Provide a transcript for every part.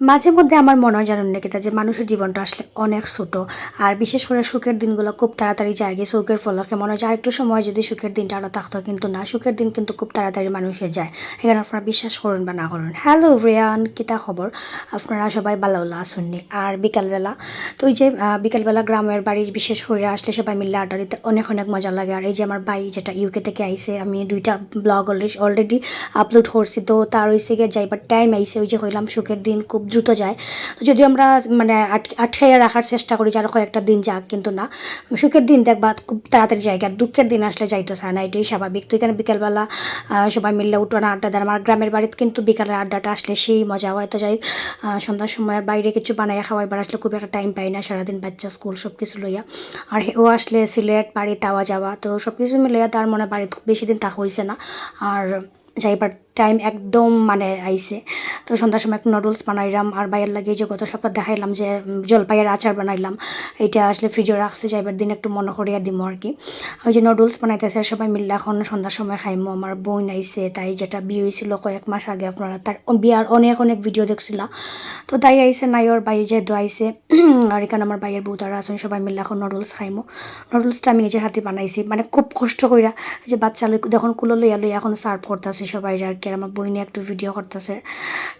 মাঝে মধ্যে আমার মনে হয় জানেন নাকি যে মানুষের জীবনটা আসলে অনেক ছোট। আর বিশেষ করে সুখের দিনগুলো খুব তাড়াতাড়ি যায় গিয়ে সুখের ফলকে মনে হয় আরেকটু সময় যদি সুখের দিনটা আরও থাকতো, কিন্তু না, সুখের দিন কিন্তু খুব তাড়াতাড়ি মানুষের যায়। এখানে আপনারা বিশ্বাস করুন বা না করুন। হ্যালো রিয়ান কিতা খবর? আপনারা সবাই ভালো আসুননি আর বিকালবেলা, তো ওই যে বিকালবেলা গ্রামের বাড়ি বিশেষ করে আসলে সবাই মিলে আড্ডা দিতে অনেক অনেক মজা লাগে। আর এই যে আমার ভাই যেটা ইউকে থেকে আইসে, আমি দুইটা ব্লগ অলরেডি অলরেডি আপলোড করছি। তো তার ওই গিয়ে যাইবার টাইম আইসে, ওই যে হইলাম সুখের দিন, খুব দ্রুত যায়। তো যদি আমরা মানে আট- আটকাইয়া রাখার চেষ্টা করি যারা কয়েকটা দিন যাক, কিন্তু না। সুখের দিন দেখবা, খুব তাড়াতাড়ি যায়, আর দুঃখের দিন আসলে যাইতে চায় না, এটাই স্বাভাবিক। তো এখানে বিকেলবেলা সবাই মিললে উঠোনা আড্ডা দেয়। আমার গ্রামের বাড়িতে কিন্তু বিকালের আড্ডাটা আসলে সেই মজা হয়। তো যাই সন্ধ্যার সময় আর বাইরে কিছু বানাইয়া খাওয়াইবার আসলে খুব একটা টাইম পাই না, সারাদিন বাচ্চা স্কুল সব কিছু লইয়া। আর ও আসলে সিলেট, বাড়ি, তাওয়া যাওয়া, তো সব কিছু মিলিয়া তার মনে বাড়িতে বেশি দিন থাকা হয়েছে না। আর যাইবার টাইম একদম মানে আইছে। তো সন্ধ্যার সময় একটু নুডলস বানাইলাম আর বাইরের লাগে যে গত সপ্তাহ দেখাইলাম যে জলপাইয়ের আচার বানাইলাম। এটা আসলে ফ্রিজে রাখছে যাইবার দিন একটু মনে করিয়া দিম আর কি। ওই যে নুডলস বানাইতেছে সবাই মিললে এখন সন্ধ্যার সময় খাইমো। আমার বোন আইছে, তাই যেটা বিয়ে হয়েছিল কয়েক মাস আগে আপনারা তার বিয়ার অনেক অনেক ভিডিও দেখছিলা। তো তাই আইসে নাই, ওর বাই যেহেতু আইসে আর এখানে আমার বাইয়ের বউ তারা আছেন, সবাই মিলে এখন নুডলস খাইমো। নুডলসটা আমি নিজের হাতে বানাইছি মানে খুব কষ্ট কইরা যে বাচ্চা যখন কুলো লইয়া লইয়া এখন সার্ভ করতেছে সবাই আর কি আর আমার বইনে একটু ভিডিও করতেছে।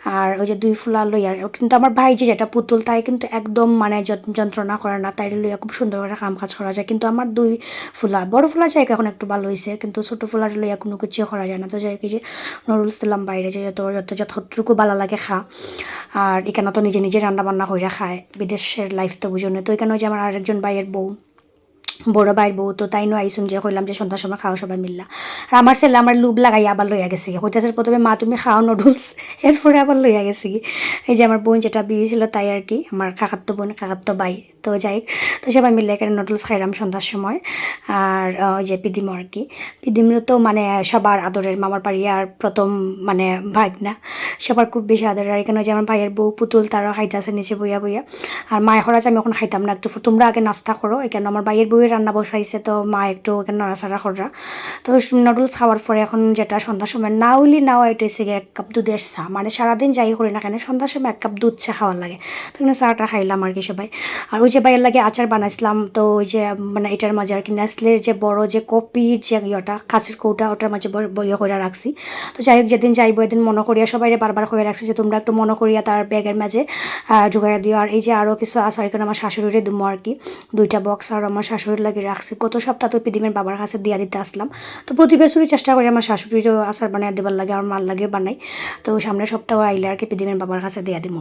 আর ওই যে দুই ফুলা লইয়া কিন্তু আমার ভাই যে যেটা পুতুল, তাই কিন্তু একদম মানে যন- যন্ত্রণা করে না, তাই লইয়া খুব সুন্দর করে কাম কাজ করা যায়। কিন্তু আমার দুই ফুলা, বড় ফুলা যায় এখন একটু ভালো হয়েছে কিন্তু ছোটো ফুলার লইয়া কোনো কিছু করা যায় না। তো যাই কি যে নুডলস দিলাম বাইরে, যে যত যত, যতটুকু ভালো লাগে খা। আর এখানে তো নিজে নিজে রান্না বান্না কইরা খায়, বিদেশের লাইফ তো বুঝো না। তো এখানে ওই যে আমার আরেকজন ভাইয়ের বউ বড় ভাইয়ের বউ, তো তাই নয়, আইসুন যে কইলাম যে সন্ধ্যার সময় খাওয়া সবাই মিললা। আর আমার ছেলে আমার লুব লাগাই আবার লইয়া গেছে হইতেছে প্রথমে, মা, তুমি খাও নুডলস এরপরে আবার লইয়া গেছে কি এই যে আমার বোন যেটা বিয়ে ছিল তাই আর কি, আমার কাকাত্তো বোন, কাকাত্তো ভাই। তো যাই তো সবাই মিলে এখানে নুডলস খাইলাম সন্ধ্যার সময়। আর ওই যে পিদিমো আর কি। পিদিমো তো মানে সবার আদরের মামার বাড়ি আর প্রথম মানে ভাগ না সবার খুব বেশি আদরের আর এখানে যে আমার ভাইয়ের বউ পুতুল, তারাও খাইতেছে নিচে বইয়া বইয়া। আর মায়ের খরাজ আমি এখন খাইতাম না। একটু তোমরা আগে নাস্তা করো। এখানে আমার ভাইয়ের বউয়ের রান্না বসাইছে, তো মা একটু এখানে নাড়াচাড়া করা তো নুডলস খাওয়ার পরে এখন যেটা সন্ধ্যার সময়, না হইলে নাও হচ্ছে গিয়ে এক কাপ দুধের চা। মানে সারাদিন যাই করি না কেন, সন্ধ্যার সময় এক কাপ দুধ চা খাওয়ার লাগে। তো চাটা খাইলাম আর কি সবাই। আর ওই যে ভাইয়ের লাগে আচার বানাইছিলাম, তো ওই যে মানে এটার মাঝে আর কি নেসলের যে বড় যে কপির যে ইয়েটা কাছের কৌটা, ওটার মাঝে বইয়া করে রাখছি। তো যাই হোক, যেদিন যাইবো এদিন মনে করিয়া সবাই বারবার করে রাখছি যে তোমরা একটু মনে করিয়া তার ব্যাগের মাঝে ঢুকাইয়া দিও। আর এই যে আরও কিছু আচার এখানে আমার শাশুড়িরে দুমো আর কি। দুইটা বক্স আর আমার শাশুড়ির লাগে রাখছি। গত সপ্তাহ তো পিদিমের বাবার কাছে দিয়া দিতে আসলাম। তো প্রতি বছরই চেষ্টা করি আমার শাশুড়িরও আচার বানিয়ে দেবার লাগে, আমার মার লাগে বানাই। তো সামনের সপ্তাহ আইলে আর কি পিদিমের বাবার কাছে দিয়া দিব